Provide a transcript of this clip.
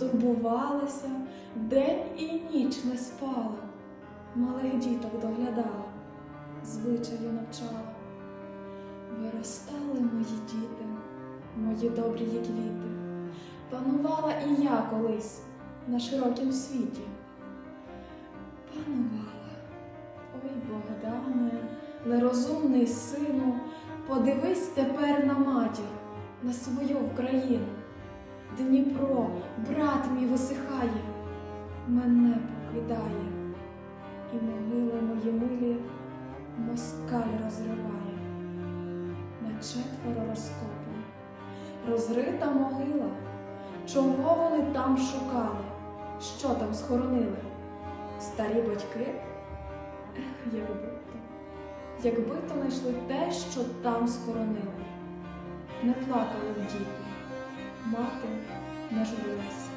турбувалася, день і ніч не спала, малих діток доглядала, звичаю навчала. Виростали мої діти, мої добрі квіти, панувала і я колись на широкім світі. Панувала, ой Богдане, нерозумний сину, подивись тепер на матір, на свою Україну. Дніпро, брат мій висихає, мене покидає, і могили мої милі москаль розриває. На четверо розкопом, розрита могила. Чого вони там шукали? Що там схоронили? Старі батьки? Ех, якби то, якби то знайшли те, що там схоронили. Не плакали б діти, мати журилась.